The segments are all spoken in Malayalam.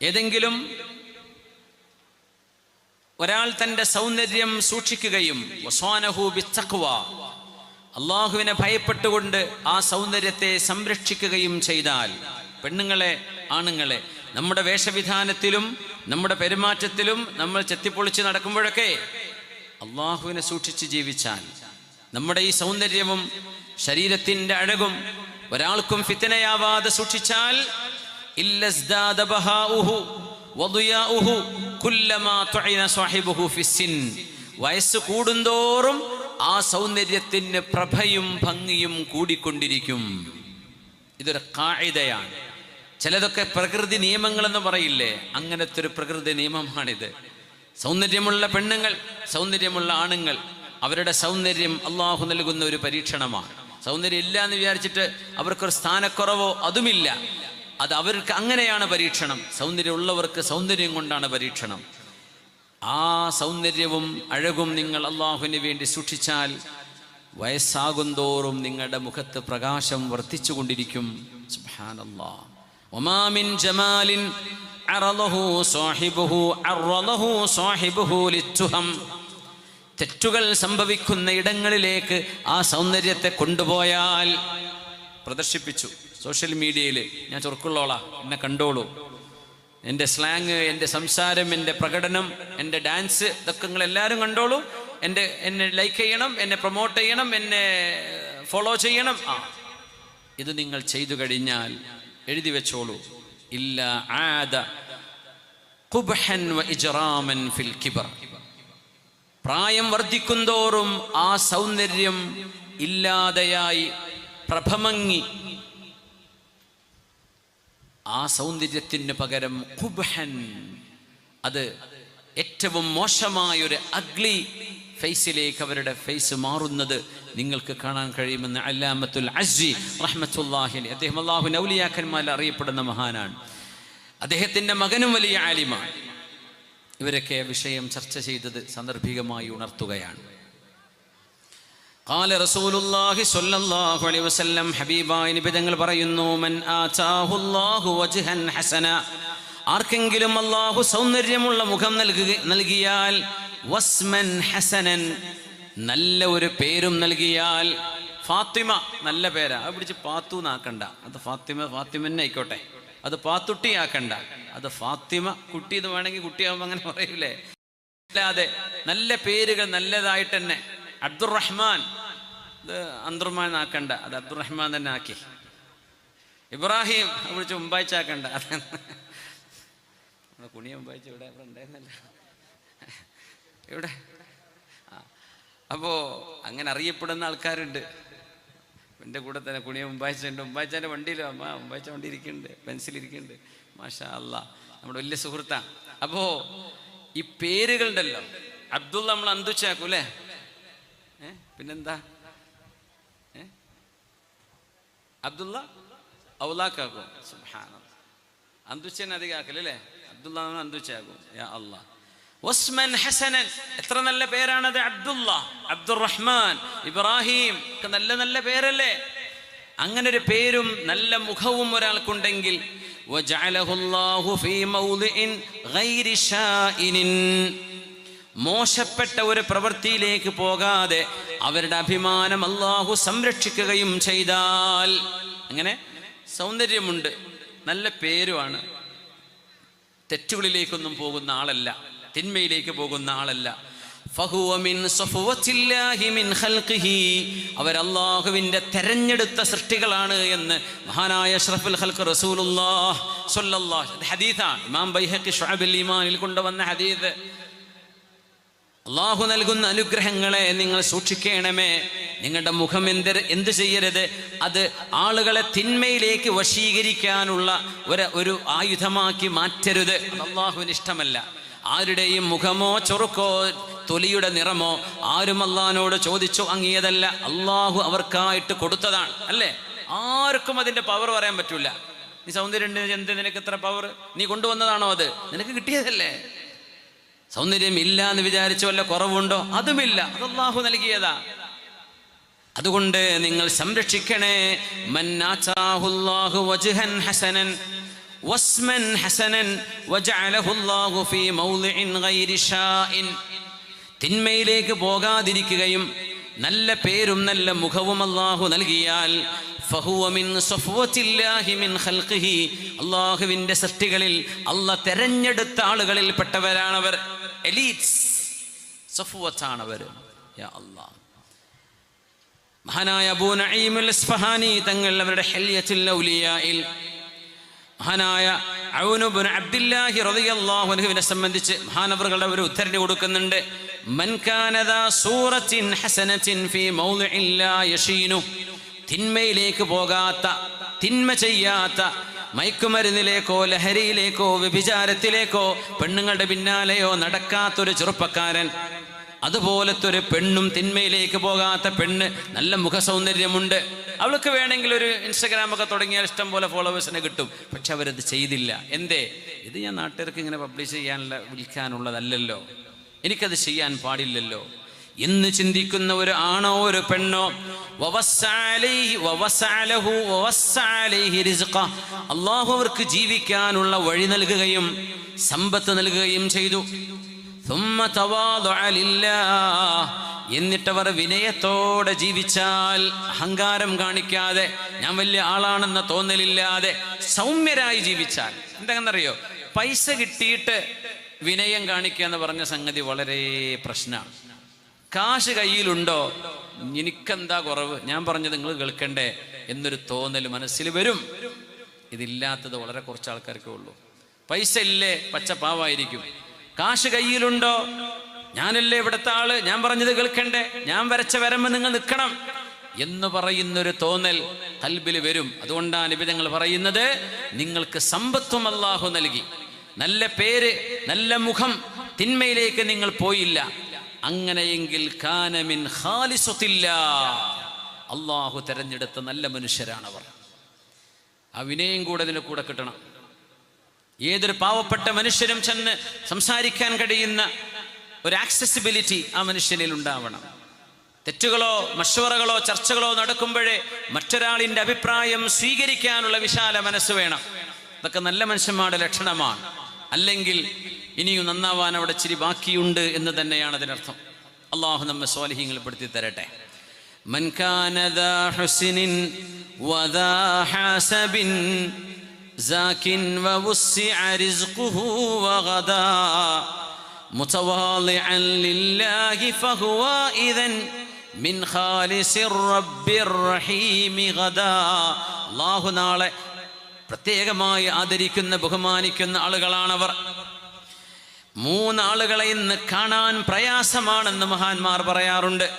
ഏതെങ്കിലും ഒരാൾ തന്റെ സൗന്ദര്യം സൂക്ഷിക്കുകയും അള്ളാഹുവിനെ ഭയപ്പെട്ടുകൊണ്ട് ആ സൗന്ദര്യത്തെ സംരക്ഷിക്കുകയും ചെയ്താൽ പെണ്ണുങ്ങളെ ആണുങ്ങളെ നമ്മുടെ വേഷവിധാനത്തിലും നമ്മുടെ പെരുമാറ്റത്തിലും നമ്മൾ ചെത്തിപ്പൊളിച്ച് നടക്കുമ്പോഴൊക്കെ അള്ളാഹുവിനെ സൂക്ഷിച്ച് ജീവിച്ചാൽ നമ്മുടെ ഈ സൗന്ദര്യവും ശരീരത്തിന്റെ അഴകും ഒരാൾക്കും ഫിത്തനയാവാതെ സൂക്ഷിച്ചാൽ വയസ്സ് കൂടുന്തോറും ആ സൗന്ദര്യത്തിന് പ്രഭയും ഭംഗിയും കൂടിക്കൊണ്ടിരിക്കും. ഇതൊരു കായിതയാണ് ചിലതൊക്കെ പ്രകൃതി നിയമങ്ങളെന്ന് പറയില്ലേ? അങ്ങനത്തെ ഒരു പ്രകൃതി നിയമമാണിത്. സൗന്ദര്യമുള്ള പെണ്ണുങ്ങൾ സൗന്ദര്യമുള്ള ആണുങ്ങൾ അവരുടെ സൗന്ദര്യം അള്ളാഹു നൽകുന്ന ഒരു പരീക്ഷണമാണ്. സൗന്ദര്യം ഇല്ല എന്ന് വിചാരിച്ചിട്ട് അവർക്കൊരു സ്ഥാനക്കുറവോ അതുമില്ല. അത് അവർക്ക് അങ്ങനെയാണ് പരീക്ഷണം. സൗന്ദര്യമുള്ളവർക്ക് സൗന്ദര്യം കൊണ്ടാണ് പരീക്ഷണം. ആ സൗന്ദര്യവും അഴകും നിങ്ങൾ അള്ളാഹുവിന് വേണ്ടി സൂക്ഷിച്ചാൽ വയസ്സാകുന്തോറും നിങ്ങളുടെ മുഖത്ത് പ്രകാശം വർദ്ധിച്ചു കൊണ്ടിരിക്കും. ജമാലിൻ അറലഹു അറലഹു തെറ്റുകൾ സംഭവിക്കുന്ന ഇടങ്ങളിലേക്ക് ആ സൗന്ദര്യത്തെ കൊണ്ടുപോയാൽ പ്രദർശിപ്പിച്ചു. സോഷ്യൽ മീഡിയയിൽ ഞാൻ ചൊറുക്കുള്ളോളാ എന്നെ കണ്ടോളൂ. എന്റെ സ്ലാങ് എന്റെ സംസാരം എന്റെ പ്രകടനം എന്റെ ഡാൻസ് ഇതൊക്കെ നിങ്ങൾ എല്ലാവരും കണ്ടോളൂ. എന്റെ എന്നെ ലൈക്ക് ചെയ്യണം എന്നെ പ്രൊമോട്ട് ചെയ്യണം എന്നെ ഫോളോ ചെയ്യണം. ആ ഇത് നിങ്ങൾ ചെയ്തു കഴിഞ്ഞാൽ എഴുതി വെച്ചോളൂ. ഇല്ല ആദ ഫിൽ കിബർ. പ്രായം വർദ്ധിക്കുന്തോറും ആ സൗന്ദര്യം ഇല്ലാതെയായി പ്രഭമങ്ങി ആ സൗന്ദര്യത്തിന് പകരം ഖുബ്ഹൻ അത് ഏറ്റവും മോശമായൊരു അഗ്ലി ഫേസിലേക്ക് അവരുടെ ഫേസ് മാറുന്നത് നിങ്ങൾക്ക് കാണാൻ കഴിയുമെന്ന് അല്ലാമത്തുൽ അസി റഹ്മത്തുല്ലാഹി അദ്ദേഹം അള്ളാഹു നൗലിയാക്കന്മാരിൽ അറിയപ്പെടുന്ന മഹാനാണ്. അദ്ദേഹത്തിന്റെ മകനും വലിയ ആലിമാണ്. ഇവരൊക്കെ വിഷയം ചർച്ച ചെയ്തത് സാന്ദർഭികമായി ഉണർത്തുകയാണ്. قال رسول الله صلى الله عليه وسلم ഹബീബായ നബി തങ്ങൾ പറയുന്നു മൻ ആതാഹു അല്ലാഹു വജ്ഹൻ ഹസന ആർക്കെങ്കിലും അല്ലാഹു സൗന്ദര്യമുള്ള മുഖം നൽകുക നൽകിയാൽ വസ്മൻ ഹസനൻ നല്ല ഒരു പേരും നൽകിയാൽ ഫാത്തിമ നല്ല പേരാ അത് പിടിച്ച് പാത്തു നാക്കണ്ട അത് ഫാത്തിമ ഫാത്തിമ തന്നെ ആയിക്കോട്ടെ അത് പാത്തുട്ടി ആക്കണ്ട അത് ഫാത്തിമ കുട്ടി എന്ന് വേണമെങ്കിൽ കുട്ടിയാകുമ്പോൾ അങ്ങനെ പറയൂലേ അല്ലാതെ നല്ല പേരുകൾ നല്ലതായിട്ട് തന്നെ അബ്ദുറഹ്മാൻ. അന്തർമാൻ ആക്കണ്ട. അത് അബ്ദുറഹ്മാൻ തന്നെ ആക്കി. ഇബ്രാഹിം വിളിച്ച് മുമ്പാഴ്ചാക്കണ്ട കുണിയ മുമ്പായിച്ച് ഇവിടെ ഇവിടെ ഉണ്ടായിരുന്നല്ല. ഇവിടെ അങ്ങനെ അറിയപ്പെടുന്ന ആൾക്കാരുണ്ട്. എന്റെ കൂടെ തന്നെ കുണിയ മുമ്പാഴ്ച ഉണ്ട് വണ്ടിയിലോ അമ്മ മുമ്പായിച്ച വണ്ടി ഇരിക്കുന്നുണ്ട് പെൻസിൽ ഇരിക്കുന്നുണ്ട് മാഷാ അല്ല നമ്മുടെ വലിയ സുഹൃത്താണ് അപ്പോ ഈ പേരുകളുണ്ടല്ലോ. അബ്ദുള്ള നമ്മൾ അന്തുച്ചാക്കും അല്ലേ? ഏ പിന്നെന്താ ഏ അബ്ദുള്ള ഔലാക്കാക്കും സുബ്ഹാന അന്തുച്ചനെ അധികം ആക്കലല്ലേ അബ്ദുള്ള നമ്മൾ അന്തുച്ചാക്കും യാ അല്ലാ വസ്മൻ ഹസനൻ എത്ര നല്ല പേരാണത് അബ്ദുള്ള അബ്ദുറഹ്മാൻ ഇബ്രാഹിം ഒക്കെ നല്ല നല്ല പേരല്ലേ അങ്ങനെ ഒരു പേരും നല്ല മുഖവും ഒരാൾക്കുണ്ടെങ്കിൽ وجعله الله في موضع غير شائن മോശപ്പെട്ട ഒരു പ്രവൃത്തിയിലേക്ക് പോകാതെ അവരുടെ അഭിമാനം അള്ളാഹു സംരക്ഷിക്കുകയും ചെയ്താൽ. അങ്ങനെ സൗന്ദര്യമുണ്ട്. നല്ല പേരുമാണ് തെറ്റുകളിലേക്കൊന്നും പോകുന്ന ആളല്ല. തിന്മയിലേക്ക് പോകുന്ന ആളല്ല. അവരല്ലാഹുവിന്റെ തെരഞ്ഞെടുത്ത സൃഷ്ടികളാണ് എന്ന് മഹാനായ ഇത് ഹദീസാണ്. ഇമാം ബൈഹഖി ഷാബിൽ ഈമാനിൽ കൊണ്ടുവന്ന ഹദീസ്. അള്ളാഹു നൽകുന്ന അനുഗ്രഹങ്ങളെ നിങ്ങൾ സൂക്ഷിക്കണമേ. നിങ്ങളുടെ മുഖം എന്ത് എന്ത് ചെയ്യരുത്? അത് ആളുകളെ തിന്മയിലേക്ക് വശീകരിക്കാനുള്ള ഒരു ഒരു ആയുധമാക്കി മാറ്റരുത്. അള്ളാഹുവിന് ഇഷ്ടമല്ല. ആരുടെയും മുഖമോ ചൊറുക്കോ തൊലിയുടെ നിറമോ ആരും അള്ളഹാനോട് ചോദിച്ചോ അങ്ങിയതല്ല. അള്ളാഹു അവർക്കായിട്ട് കൊടുത്തതാണ്. അല്ലേ? ആർക്കും അതിന്റെ പവർ പറയാൻ പറ്റൂല. നീ സൗന്ദര്യം എന്ത്? നിനക്ക് എത്ര പവർ നീ കൊണ്ടുവന്നതാണോ അത്? നിനക്ക് കിട്ടിയതല്ലേ? സൗന്ദര്യം ഇല്ല എന്ന് വിചാരിച്ച വല്ല കുറവുണ്ടോ? അതുമില്ല. അതല്ലാഹു നൽകിയതാ. അതുകൊണ്ട് നിങ്ങൾ സംരക്ഷിക്കണേ. ഹസനൻ വസ്മൻ ഹസനൻ ഫീ മൗലിഇൻ തിന്മയിലേക്ക് പോകാതിരിക്കുകയും നല്ല പേരും നല്ല മുഖവും അള്ളാഹു നൽകിയാൽ അള്ളാഹുവിന്റെ സൃഷ്ടികളിൽ അള്ള തെരഞ്ഞെടുത്ത ആളുകളിൽ പെട്ടവരാണവർ എലീറ്റ്സ് സഫുവത്താണ് യാ അല്ലാഹ്. മഹാനായ അബൂ നഈമുൽ ഇസ്ഫഹാനി തങ്ങൾ അവരുടെ ഹല്യത്തുൽ ഔലിയായിൽ മഹാനായ ഔനുബിൻ അബ്ദുല്ലാഹി റളിയല്ലാഹു അൻഹുവിനെ സംബന്ധിച്ച് മഹാനവറുകളുടെ ഒരു ഉദ്ധരണി കൊടുക്കുന്നുണ്ട്. മൻ കാനദ സൂറത്തിൻ ഹസനത്തിൻ ഫീ മൗളിഇൻ ലാ യശീനു തിന്മയിലേക്ക് പോകാത്ത തിന്മ ചെയ്യാത്ത മയക്കുമരുന്നിലേക്കോ ലഹരിയിലേക്കോ വ്യഭിചാരത്തിലേക്കോ പെണ്ണുങ്ങളുടെ പിന്നാലെയോ നടക്കാത്തൊരു ചെറുപ്പക്കാരൻ അതുപോലത്തെ ഒരു പെണ്ണും തിന്മയിലേക്ക് പോകാത്ത പെണ്ണ് നല്ല മുഖസൗന്ദര്യമുണ്ട്. അവൾക്ക് വേണമെങ്കിൽ ഒരു ഇൻസ്റ്റഗ്രാം ഒക്കെ തുടങ്ങിയാൽ ഇഷ്ടം പോലെ ഫോളോവേഴ്സിനെ കിട്ടും. പക്ഷെ അവരത് ചെയ്തില്ല. എന്തേ? ഇത് ഞാൻ നാട്ടുകാർക്ക് ഇങ്ങനെ പബ്ലിഷ് ചെയ്യാനുള്ള വിൽക്കാനുള്ളതല്ലല്ലോ. എനിക്കത് ചെയ്യാൻ പാടില്ലല്ലോ. ഇന്ന് ചിന്തിക്കുന്ന ഒരു ആണോ ഒരു പെണ്ണോ? അള്ളാഹു അവർക്ക് ജീവിക്കാനുള്ള വഴി നൽകുകയും സമ്പത്ത് നൽകുകയും ചെയ്തു. എന്നിട്ടവർ വിനയത്തോടെ ജീവിച്ചാൽ അഹങ്കാരം കാണിക്കാതെ ഞാൻ വലിയ ആളാണെന്ന തോന്നലില്ലാതെ സൗമ്യരായി ജീവിച്ചാൽ എന്താണെന്നറിയോ പൈസ കിട്ടിയിട്ട് വിനയം കാണിക്കുക എന്ന് പറഞ്ഞ സംഗതി വളരെ പ്രശ്നമാണ്. കാശ് കയ്യിലുണ്ടോ? എനിക്കെന്താ കുറവ്? ഞാൻ പറഞ്ഞത് നിങ്ങൾ കേൾക്കണ്ടേ എന്നൊരു തോന്നൽ മനസ്സിൽ വരും. ഇതില്ലാത്തത് വളരെ കുറച്ച് ആൾക്കാർക്കേ ഉള്ളൂ. പൈസ ഇല്ലേ? പച്ചപ്പാവായിരിക്കും കാശ് കയ്യിലുണ്ടോ? ഞാനല്ലേ ഇവിടുത്തെ ആൾ? ഞാൻ പറഞ്ഞത് കേൾക്കണ്ടേ? ഞാൻ വരച്ച വരമ്പ് നിങ്ങൾ നിൽക്കണം എന്ന് പറയുന്നൊരു തോന്നൽ കൽബിൽ വരും. അതുകൊണ്ടാണ് നിബിധങ്ങൾ പറയുന്നത് നിങ്ങൾക്ക് സമ്പത്തും അള്ളാഹു നൽകി. നല്ല പേര് നല്ല മുഖം തിന്മയിലേക്ക് നിങ്ങൾ പോയില്ല. അങ്ങനെയെങ്കിൽ കാനമിൻ ഖാലിസത്തില്ല അള്ളാഹു തെരഞ്ഞെടുത്ത നല്ല മനുഷ്യരാണവർ. ആ വിനയം കൂടെ അതിന് കൂടെ കിട്ടണം. ഏതൊരു പാവപ്പെട്ട മനുഷ്യരും ചെന്ന് സംസാരിക്കാൻ കഴിയുന്ന ഒരു ആക്സസിബിലിറ്റി ആ മനുഷ്യനിൽ ഉണ്ടാവണം. തെറ്റുകളോ മഷവറകളോ ചർച്ചകളോ നടക്കുമ്പോഴേ മറ്റൊരാളിന്റെ അഭിപ്രായം സ്വീകരിക്കാനുള്ള വിശാല മനസ്സ് വേണം. ഇതൊക്കെ നല്ല മനുഷ്യന്മാരുടെ ലക്ഷണമാണ്. അല്ലെങ്കിൽ ഇനിയും നന്നാവാൻ അവിടെ ചിരി ബാക്കിയുണ്ട് എന്ന് തന്നെയാണ് അതിനർത്ഥം അള്ളാഹു നമ്മെ സ്വാലിഹ്യങ്ങൾ പെടുത്തി തരട്ടെ. നാളെ പ്രത്യേകമായി ആദരിക്കുന്ന ബഹുമാനിക്കുന്ന ആളുകളാണവർ. മൂന്നാളുകളെ ഇന്ന് കാണാൻ പ്രയാസമാണെന്ന് മഹാന്മാർ പറയാറുണ്ട്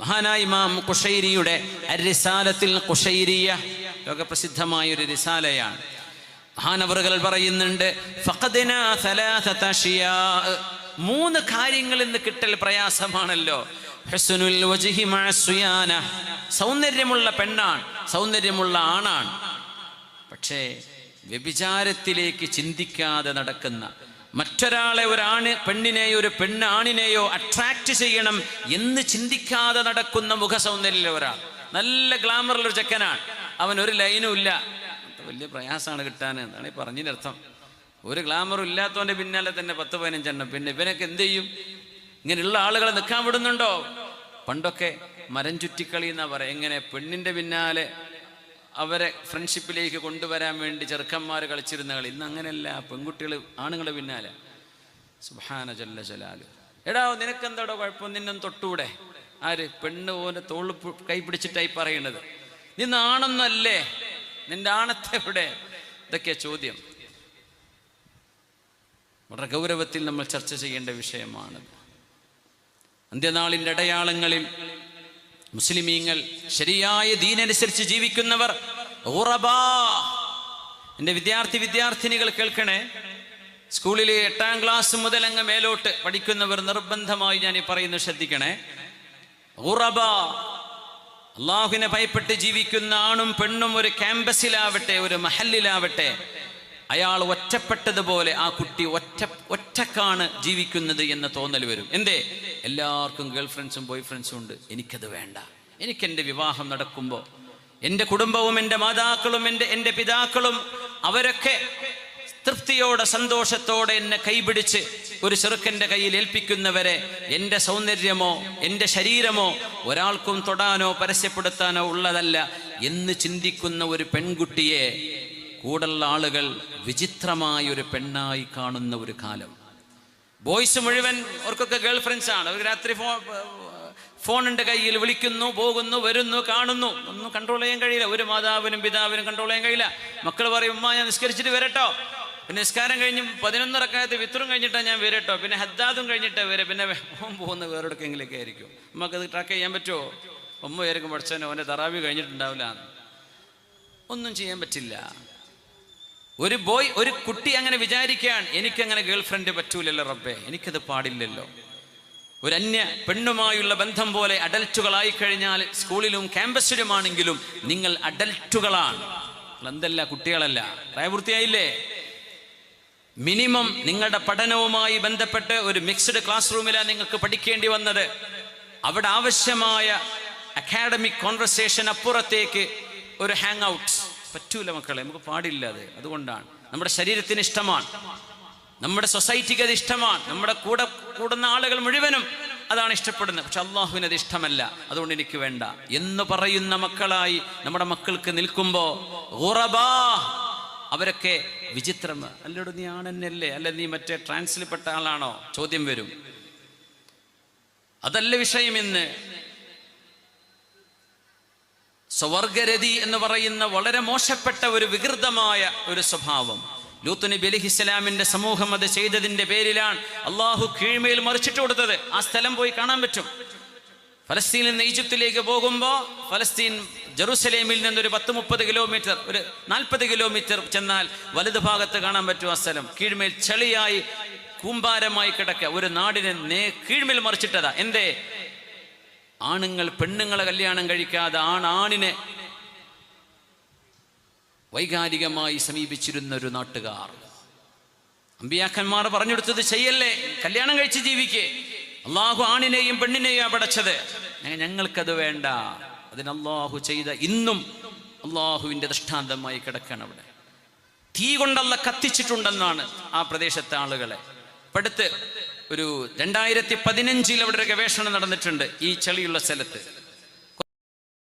മഹാനായ ഇമാം കുഷൈരിയുടെ അരിസാലത്തിൽ കുഷൈരിയ ലോകപ്രസിദ്ധമായ ഒരു റിസാലയാണ് മഹാനവറുകൾ പറയുന്നുണ്ട്. മൂന്ന് കാര്യങ്ങൾ ഇന്ന് കിട്ടൽ പ്രയാസമാണല്ലോ. സൗന്ദര്യമുള്ള പെണ്ണാണ് സൗന്ദര്യമുള്ള ആണാണ് പക്ഷേ വ്യഭിചാരത്തിലേക്ക് ചിന്തിക്കാതെ നടക്കുന്ന മറ്റൊരാളെ ഒരാണ് പെണ്ണിനെയോ ഒരു പെണ്ണാണിനെയോ അട്രാക്റ്റ് ചെയ്യണം എന്ന് ചിന്തിക്കാതെ നടക്കുന്ന മുഖസൗന്ദര്യമുള്ള ഒരാൾ. നല്ല ഗ്ലാമറുള്ള ഒരു ചെക്കനാണ്. അവൻ ഒരു ലൈനും ഇല്ല. വലിയ പ്രയാസമാണ് കിട്ടാൻ എന്നാണ് ഈ പറഞ്ഞതിനർത്ഥം ഒരു ഗ്ലാമറും ഇല്ലാത്തവന്റെ പിന്നാലെ തന്നെ പത്ത് പതിനഞ്ചെണ്ണം പിന്നെ ഇവനൊക്കെ എന്ത് ചെയ്യും? ഇങ്ങനെയുള്ള ആളുകളെ നിൽക്കാൻ വിടുന്നുണ്ടോ? പണ്ടൊക്കെ മരം ചുറ്റിക്കളി എന്നാ പറയാം. എങ്ങനെ പെണ്ണിന്റെ പിന്നാലെ അവരെ ഫ്രണ്ട്ഷിപ്പിലേക്ക് കൊണ്ടുവരാൻ വേണ്ടി ചെറുക്കന്മാർ കളിച്ചിരുന്ന കളി ഇന്ന് അങ്ങനെയല്ല പെൺകുട്ടികൾ ആണുങ്ങളുടെ പിന്നാലെ. സുഹാന ജല്ല ജലാലു. എടാ നിനക്കെന്താടോ കുഴപ്പം? നിന്നും തൊട്ടൂടെ? ആര്? പെണ്ണ് പോലെ തോൾ കൈ പിടിച്ചിട്ടായി പറയണത്. നിന്ന് ആണെന്നല്ലേ? നിന്റെ ആണത്തെ എവിടെ? ഇതൊക്കെയാ ചോദ്യം. വളരെ ഗൗരവത്തിൽ നമ്മൾ ചർച്ച ചെയ്യേണ്ട വിഷയമാണ് അന്ത്യനാളിന്റെ അടയാളങ്ങളിൽ മുസ്ലിമീങ്ങൾ ശരിയായ ദീനനുസരിച്ച് ജീവിക്കുന്നവർ. എന്റെ വിദ്യാർത്ഥി വിദ്യാർത്ഥിനികൾ കേൾക്കണേ? സ്കൂളിലെ എട്ടാം ക്ലാസ് മുതൽ അങ്ങ് മേലോട്ട് പഠിക്കുന്നവർ നിർബന്ധമായി ഞാൻ ഈ പറയുന്നത് ശ്രദ്ധിക്കണേ. ഉറബ. അള്ളാഹുവിനെ ഭയപ്പെട്ട് ജീവിക്കുന്ന ആണും പെണ്ണും ഒരു ക്യാമ്പസിലാവട്ടെ ഒരു മഹലിലാവട്ടെ അയാൾ ഒറ്റപ്പെട്ടതുപോലെ ആ കുട്ടി ഒറ്റ ഒറ്റക്കാണ് ജീവിക്കുന്നത് എന്ന തോന്നൽ വരും. എന്തേ? എല്ലാവർക്കും ഗേൾ ഫ്രണ്ട്സും ബോയ് ഫ്രണ്ട്സും ഉണ്ട്. എനിക്കത് വേണ്ട. എനിക്കെന്റെ വിവാഹം നടക്കുമ്പോൾ എന്റെ കുടുംബവും എന്റെ മാതാക്കളും എന്റെ എന്റെ പിതാക്കളും അവരൊക്കെ തൃപ്തിയോടെ സന്തോഷത്തോടെ എന്നെ കൈപിടിച്ച് ഒരു ചെറുക്കന്റെ കയ്യിൽ ഏൽപ്പിക്കുന്നവരെ എന്റെ സൗന്ദര്യമോ എന്റെ ശരീരമോ ഒരാൾക്കും തൊടാനോ പരസ്യപ്പെടുത്താനോ ഉള്ളതല്ല എന്ന് ചിന്തിക്കുന്ന ഒരു പെൺകുട്ടിയെ കൂടുള്ള ആളുകൾ വിചിത്രമായ ഒരു പെണ്ണായി കാണുന്ന ഒരു കാലം. ബോയ്സ് മുഴുവൻ അവർക്കൊക്കെ ഗേൾ ഫ്രണ്ട്സ് ആണ്. അവർ രാത്രി ഫോ ഫോണിന്റെ കയ്യിൽ വിളിക്കുന്നു പോകുന്നു വരുന്നു കാണുന്നു. ഒന്നും കൺട്രോൾ ചെയ്യാൻ കഴിയില്ല. ഒരു മാതാവിനും പിതാവിനും കൺട്രോൾ ചെയ്യാൻ കഴിയില്ല. മക്കൾ പറയും ഉമ്മ ഞാൻ നിസ്കരിച്ചിട്ട് വരട്ടോ. പിന്നെ നിസ്കാരം കഴിഞ്ഞ് പതിനൊന്നരക്കാലത്ത് വിത്തറും കഴിഞ്ഞിട്ടാണ് ഞാൻ വരട്ടോ. പിന്നെ ഹദ്ദാദും കഴിഞ്ഞിട്ടേ വരെ. പിന്നെ ഓം പോകുന്ന വേറെടുക്കെങ്കിലൊക്കെ ആയിരിക്കും. നമുക്കത് ട്രാക്ക് ചെയ്യാൻ പറ്റുമോ ഉമ്മ ആയിരിക്കും പഠിച്ചവനോ അവന്റെ തറാവി കഴിഞ്ഞിട്ടുണ്ടാവില്ല. ഒന്നും ചെയ്യാൻ പറ്റില്ല. ഒരു ബോയ് ഒരു കുട്ടി അങ്ങനെ വിചാരിക്കുകയാണ് എനിക്കങ്ങനെ ഗേൾ ഫ്രണ്ട് പറ്റൂലല്ലോ റബ്ബേ. എനിക്കത് പാടില്ലല്ലോ. ഒരു അന്യ പെണ്ണുമായുള്ള ബന്ധം പോലെ അഡൽറ്റുകളായി കഴിഞ്ഞാൽ സ്കൂളിലും ക്യാമ്പസിലുമാണെങ്കിലും നിങ്ങൾ അഡൽറ്റുകളാണ്. എന്തല്ല കുട്ടികളല്ല. പ്രായപൂർത്തിയായില്ലേ മിനിമം നിങ്ങളുടെ പഠനവുമായി ബന്ധപ്പെട്ട് ഒരു മിക്സ്ഡ് ക്ലാസ് റൂമിലാണ് നിങ്ങൾക്ക് പഠിക്കേണ്ടി വന്നത്. അവിടെ ആവശ്യമായ അക്കാഡമിക് കോൺവെർസേഷൻ അപ്പുറത്തേക്ക് ഒരു ഹാങ് ഔട്ട്. പറ്റൂല മക്കളെ നമുക്ക് പാടില്ല അത്. അതുകൊണ്ടാണ്. നമ്മുടെ ശരീരത്തിന് ഇഷ്ടമാണ്. നമ്മുടെ സൊസൈറ്റിക്ക് അത് ഇഷ്ടമാണ്. നമ്മുടെ കൂടെ കൂടുന്ന ആളുകൾ മുഴുവനും അതാണ് ഇഷ്ടപ്പെടുന്നത്. പക്ഷെ അള്ളാഹുവിന് അത് ഇഷ്ടമല്ല. അതുകൊണ്ട് എനിക്ക് വേണ്ട. എന്ന് പറയുന്ന മക്കളായി നമ്മുടെ മക്കൾക്ക് നിൽക്കുമ്പോൾ അവരൊക്കെ വിചിത്രം. അല്ലടോ നീ ആണെന്നല്ലേ? അല്ല നീ മറ്റേ ട്രാൻസിൽപ്പെട്ട ആളാണോ? ചോദ്യം വരും. അതല്ല വിഷയം ഇന്ന്. സ്വവർഗരതി എന്ന് പറയുന്ന വളരെ മോശപ്പെട്ട ഒരു വികൃതമായ ഒരു സ്വഭാവം. ലൂത്ത് നബി അലി ഇസ്ലാമിന്റെ സമൂഹം അത് ചെയ്തതിന്റെ പേരിലാണ് അള്ളാഹു കീഴ്മയിൽ മറിച്ചിട്ട് കൊടുത്തത്. ആ സ്ഥലം പോയി കാണാൻ പറ്റും. ഫലസ്തീനിൽ നിന്ന് ഈജിപ്തിലേക്ക് പോകുമ്പോൾ ഫലസ്തീൻ ജെറുസലേമിൽ നിന്നൊരു പത്ത് മുപ്പത് കിലോമീറ്റർ ഒരു നാൽപ്പത് കിലോമീറ്റർ ചെന്നാൽ വലതു ഭാഗത്ത് കാണാൻ പറ്റും ആ സ്ഥലം. കീഴ്മേൽ ചെളിയായി കൂമ്പാരമായി കിടക്കുക. ഒരു നാടിനെ നേ കീഴ്മേൽ മറിച്ചിട്ടതാ. എന്തേ? ആണുങ്ങൾ പെണ്ണുങ്ങളെ കല്യാണം കഴിക്കാതെ ആണാണിനെ വൈകാരികമായി സമീപിച്ചിരുന്ന ഒരു നാട്ടുകാർ. അമ്പിയാക്കന്മാർ പറഞ്ഞെടുത്തത് ചെയ്യല്ലേ കല്യാണം കഴിച്ച് ജീവിക്കേ. അള്ളാഹു ആണിനെയും പെണ്ണിനെയും പടച്ചത് ഞങ്ങൾക്കത് വേണ്ട. അതിന് അള്ളാഹു ചെയ്ത ഇന്നും അള്ളാഹുവിന്റെ ദൃഷ്ടാന്തമായി കിടക്കണം അവിടെ. തീ കൊണ്ടല്ല കത്തിച്ചിട്ടുണ്ടെന്നാണ് ആ പ്രദേശത്തെ ആളുകളെ. ഇപ്പൊ അടുത്ത് ഒരു രണ്ടായിരത്തി പതിനഞ്ചിൽ അവിടെ ഒരു ഗവേഷണം നടന്നിട്ടുണ്ട് ഈ ചെളിയുള്ള സ്ഥലത്ത്.